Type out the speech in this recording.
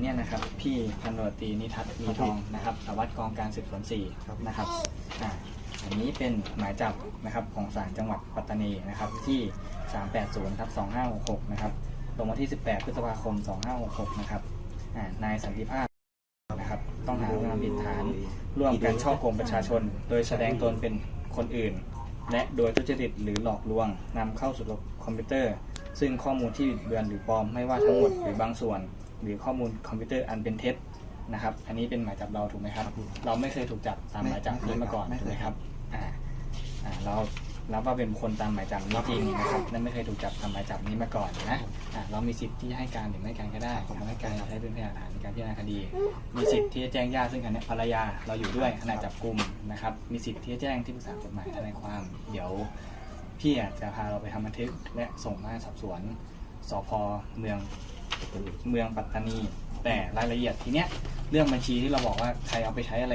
เนี้ยนะครับพี่พันตำรวจตรีนิทัศน์มีทองนะครับสารวัสดิ์กองการสืบสวนสี่ครับนะครับอ่าอันนี้เป็นหมายจับนะครับของศาลจังหวัดปัตตานีนะครับที่ 380ครับ2566นะครับลงวันที่ 18 พฤษภาคม 2566นะครับอ่านายสันติภาพนะครับต้องหาความผิดฐานร่วมกันช่อโกงประชาชน โดยแสดงตนเป็นคนอื่น และโดยทุจริตหรือหลอกลวงนำเข้าสู่ระบบคอมพิวเตอร์ ซึ่งข้อมูลที่บิดเบือนหรือปลอมไม่ว่าทั้งหมดหรือบางส่วน หรือข้อมูลคอมพิวเตอร์อันเป็นเท็จนะครับ อันนี้เป็นหมายจับเราถูกไหมครับ เราไม่เคยถูกจับตามหมายจับนี้มาก่อนไม่เคยถูกไหมครับอ่าอ่าเรารับว่าเป็นคนตามหมายจับนี้จริงนะครับและไม่เคยถูกจับตามหมายจับนี้มาก่อนนะอ่าเรามีสิทธิ์ที่จะให้การหรือไม่ให้การก็ได้ทำให้การใช้เป็นพยานฐานในการพิจารณาคดี มีสิทธิ์ที่จะแจ้งญาติซึ่งอันเนี้ยภรรยาเราอยู่ด้วยขณะจับกลุ่มนะครับ มีสิทธิ์ที่จะแจ้งที่ปรึกษากฎหมายทนายความ เดี๋ยวพี่อะจะพาเราไปทำบันทึกและส่งมาสอบสวนสพเมือง เมืองปัตตานี แต่รายละเอียดทีเนี้ยเรื่องบัญชีที่เราบอกว่าใครเอาไปใช้อะไร